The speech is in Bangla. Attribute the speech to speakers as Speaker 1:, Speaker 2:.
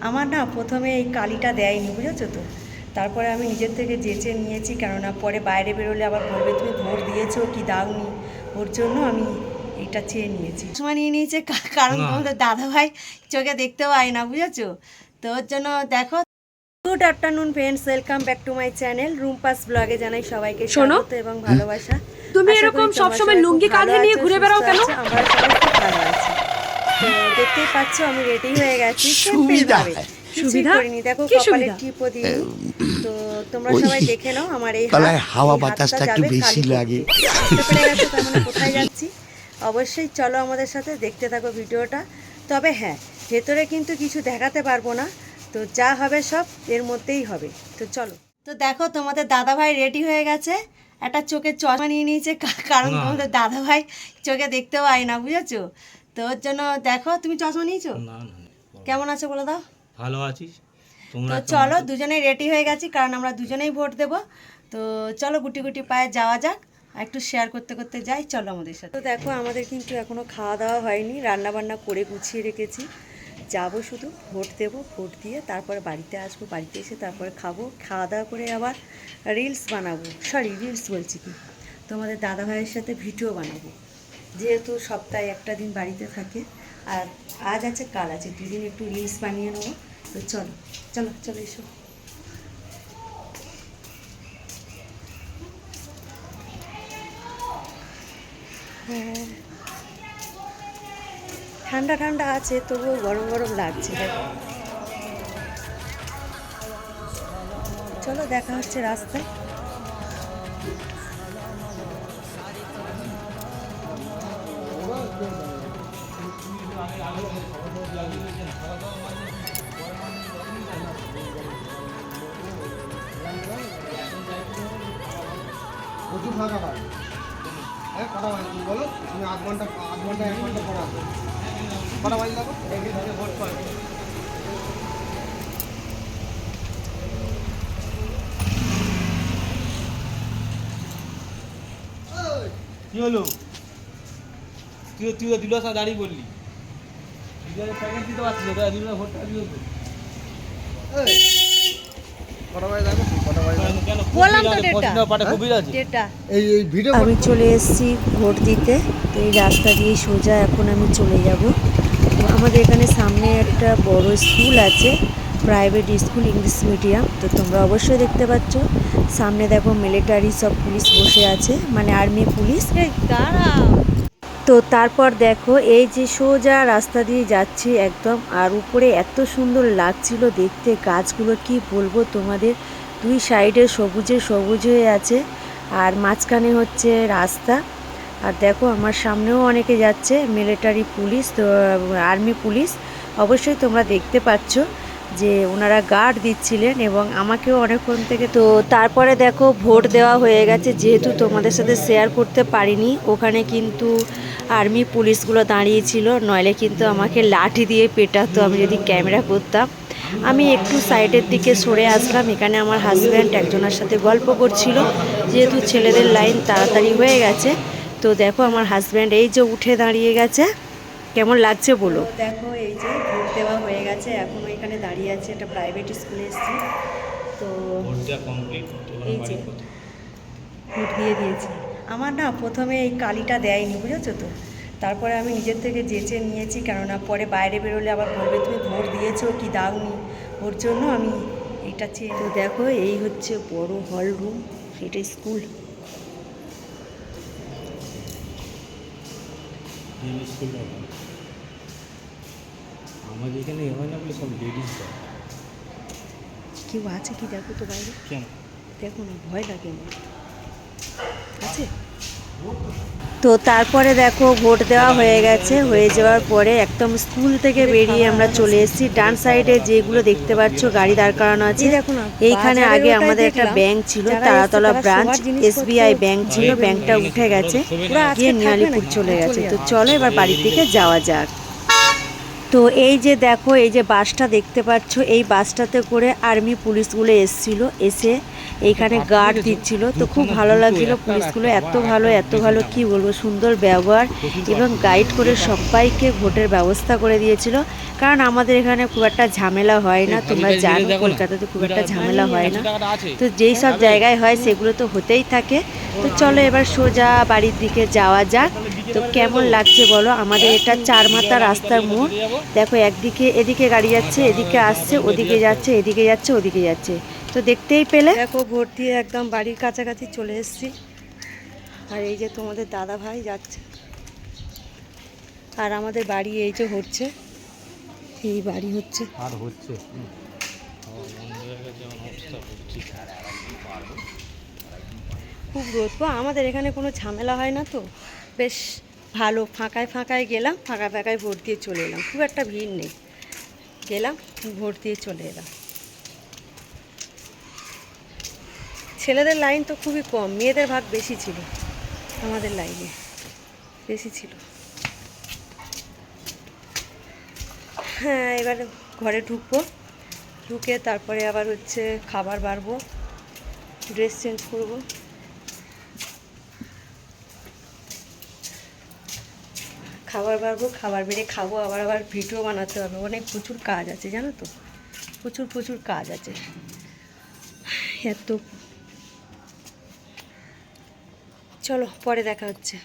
Speaker 1: আমার না প্রথমে এই কালিটা দেয়নি বুঝেছ তো তারপরে আমি নিজের থেকে যেচে নিয়েছি কেননা পরে বাইরে বেরোলে আবার বলবে তুমি ভোট দিয়েছ কি দাওনি ওর জন্য আমি এটা চেয়ে নিয়েছি সময় নিয়ে নিয়েছে কারণ। তোমাদের দাদা ভাই চোখে দেখতে পায় না বুঝেছ তো ওর জন্য দেখো good afternoon friends welcome back to my channel room রুমপাস ব্লগে জানাই সবাইকে
Speaker 2: শোনো।
Speaker 1: স্বাগত এবং ভালোবাসা
Speaker 2: তুমি এরকম সবসময়
Speaker 1: সবাই
Speaker 2: লুঙ্গি কাঁধে নিয়ে ঘুরে বেড়াও কেন?
Speaker 1: আমরা সবাই খুব ভালো আছি তো দেখতেই পাচ্ছ আমি রেডি হয়ে গেছি।
Speaker 3: সুবিধা। হয়।
Speaker 1: দেখো
Speaker 2: কি
Speaker 1: কপালে টিপও দিই তো তোমরা সবাই দেখে নাও আমার এই
Speaker 3: তলায় হাওয়া বাতাসটা একটু বেশি লাগে।
Speaker 1: করতে। বুঝতে পেরে গেছো মানে কোথায় যাচ্ছি? অবশ্যই চলো আমাদের সাথে দেখতে থাকো ভিডিওটা। তবে হ্যাঁ ভেতরে কিন্তু কিছু দেখাতে পারব না। তো যা হবে সব এর মধ্যেই হবে। তো চলো। তো দেখো তোমাদের দাদা ভাই রেডি হয়ে গেছে। একটা চোখে চশমা নিয়ে নিয়েছে কারণ তোমাদের দাদা ভাই চোখে দেখতে পায় না বুঝেছ? তো ওর জন্য দেখো তুমি চশমা নিয়েছো?
Speaker 4: না না না।
Speaker 1: কেমন আছে বলে দাও।
Speaker 4: ভালো আছিস
Speaker 1: তো
Speaker 4: তোমরা
Speaker 1: চলো দুজনেই রেডি হয়ে গেছি কারণ আমরা দুজনেই ভোট দেব। তো চলো গুটি গুটি পায়ে যাওয়া যাক আর একটু শেয়ার করতে করতে যাই চলো আমাদের সাথে। তো দেখো আমাদের কিন্তু এখনও খাওয়া দাওয়া হয়নি রান্না বান্না করে গুছিয়ে রেখেছি। যাব শুধু ভোট দেব ভোট দিয়ে তারপরে বাড়িতে আসব বাড়িতে এসে তারপরে খাব খাওয়া দাওয়া করে আবার রিলস বানাবো। সরি রিলস বলছি কি? তোমাদের দাদা ভাইয়ের সাথে ভিডিও বানাবো। যেহেতু সপ্তাহে একটা দিন বাড়িতে থাকে, আর আজ আছে, কাল আছে, দুদিন একটু রিলস বানিয়ে নেব। তো চলো চলো চলো এসো। ঠান্ডা ঠান্ডা আছে, তবুও গরম গরম লাগছে চলো, দেখা হচ্ছে রাস্তায়।
Speaker 5: প্রচুর ফাঁকা পায় হ্যাঁ কটা বাজে তুমি বলো, তুমি আধ ঘণ্টা আধ ঘণ্টা, এক ঘণ্টা আসবে। কটা বাজে দেখো। ভোট পাবে
Speaker 4: কি হলো? তুই তুই দিল দাঁড়িয়ে বললি। প্যাকেট দিতে তো
Speaker 5: ভিডিও
Speaker 1: আমি চলে এসেছি ভোট দিতে তো এই রাস্তা দিয়ে সোজা এখন আমি চলে যাব। আমাদের এখানে সামনে একটা বড় স্কুল আছে প্রাইভেট স্কুল ইংলিশ মিডিয়াম তো তোমরা অবশ্যই দেখতে পাচ্ছ। সামনে দেখো মিলিটারি সব পুলিশ বসে আছে মানে আর্মি পুলিশ। তো তারপর দেখো, এই যে সোজা রাস্তা দিয়ে যাচ্ছি একদম, আর উপরে এত সুন্দর লাগছিল দেখতে, গাছগুলো কি বলব তোমাদের? দুই সাইডে সবুজে সবুজ হয়ে আছে, আর মাঝখানে হচ্ছে রাস্তা। আর দেখো, আমার সামনেও অনেকে যাচ্ছে, মিলিটারি পুলিশ, তো, আর্মি পুলিশ। অবশ্যই তোমরা দেখতে পাচ্ছ যে ওনারা গার্ড দিচ্ছিলেন এবং আমাকেও অনেকক্ষণ থেকে তো তারপরে দেখো, ভোট দেওয়া হয়ে গেছে, যেহেতু তোমাদের সাথে শেয়ার করতে পারিনি, ওখানে কিন্তু আর্মি পুলিশগুলো দাঁড়িয়েছিল নইলে কিন্তু আমাকে লাঠি দিয়ে পেটাতো আমি যদি ক্যামেরা করতাম। আমি একটু সাইডের দিকে সরে আসলাম এখানে আমার হাজব্যান্ড একজনের সাথে গল্প করছিল যেহেতু ছেলেদের লাইন তাড়াতাড়ি হয়ে গেছে। তো দেখো আমার হাজব্যান্ড এই যে উঠে দাঁড়িয়ে গেছে কেমন লাগছে বলো? দেখো এই যে ভোট দেওয়া হয়ে গেছে এখনও এখানে দাঁড়িয়ে আছে একটা প্রাইভেট স্কুলে এসেছি। তো
Speaker 4: ভোট
Speaker 1: এই যে ভোট দিয়ে দিয়েছি। আমার না প্রথমে এই কালিটা দেয়নি বুঝেছ তো? তারপরে আমি নিজের থেকে যেচে নিয়েছি কেননা পরে বাইরে বেরোলে আবার বলবে তুমি ভোট দিয়েছ কি দাওনি? ওর জন্য আমি এটা চেয়ে তো দেখো এই হচ্ছে বড় হল রুম এটা স্কুল
Speaker 4: আমাদের এখানে হয় না বলে সব লেডিস
Speaker 1: কেউ আছে কি দেখো তো বাইরে?
Speaker 4: কেন?
Speaker 1: দেখো না ভয় লাগে আমার আছে? তো তারপরে দেখো ভোট দেওয়া হয়ে গেছে। হয়ে যাওয়ার পরে একদম স্কুল থেকে বেরিয়ে আমরা চলে এসেছি। ডান সাইডে যেগুলো দেখতে পাচ্ছ গাড়ি দাঁড় করানো আছে। এইখানে আগে আমাদের একটা ব্যাংক ছিল তারাতলা ব্রাঞ্চ এসবিআই ব্যাংক ছিল ব্যাংকটা উঠে গেছে। গিয়ে নিয়ালিপুর চলে গেছে। তো চলো এবার বাড়ির দিকে যাওয়া যাক। তো এই যে দেখো এই যে বাসটা দেখতে পাচ্ছ এই বাসটাতে করে আর্মি পুলিশগুলো এসছিল। এসে এইখানে গার্ড দিচ্ছিল। তো খুব ভালো লাগছিল পুলিশগুলো এত ভালো এত ভালো কি বলব সুন্দর ব্যবহার এবং গাইড করে সবাইকে ভোটের ব্যবস্থা করে দিয়েছিল। কারণ আমাদের এখানে খুব একটা ঝামেলা হয় না তোমরা জানো কলকাতাতে খুব একটা ঝামেলা হয় না। তো যেই সব জায়গায় হয় সেগুলো তো হতেই থাকে। তো চলো এবার সোজা বাড়ির দিকে যাওয়া যাক। তো কেমন লাগছে বলো? আমাদের এটা চার মাথা রাস্তার মোড়। দেখো একদিকে এদিকে গাড়ি যাচ্ছে এদিকে আসছে ওদিকে যাচ্ছে এদিকে যাচ্ছে ওদিকে যাচ্ছে। তো দেখতেই পেলে? দেখো ভোট দিয়ে একদম বাড়ির কাছাকাছি চলে এসেছি। আর এই যে তোমাদের দাদা ভাই যাচ্ছে। আর আমাদের বাড়ি এই যে হচ্ছে এই বাড়ি হচ্ছে।
Speaker 4: আর হচ্ছে?
Speaker 1: খুব রোদ। আমাদের এখানে কোনো ঝামেলা হয় না তো? বেশ ভালো, ফাঁকায় ফাঁকায় গেলাম ফাঁকা ফাঁকায় ভোট দিয়ে চলে এলাম। খুব একটা ভিড় নেই। গেলাম, ভোট দিয়ে চলে এলাম। ছেলেদের লাইন তো খুবই কম, মেয়েদের ভাগ বেশি ছিল আমাদের লাইনে, বেশি ছিল। হ্যাঁ এবারে ঘরে ঢুকবো, ঢুকে তারপরে আবার হচ্ছে খাবার বাড়বো ড্রেস চেঞ্জ করব। খাবার বাড়বো, খাবার বেড়ে খাব, আবার আবার ভিডিও বানাতে হবে। অনেক প্রচুর কাজ আছে, জানো তো? প্রচুর প্রচুর কাজ আছে। এত চলো, পরে দেখা হচ্ছে।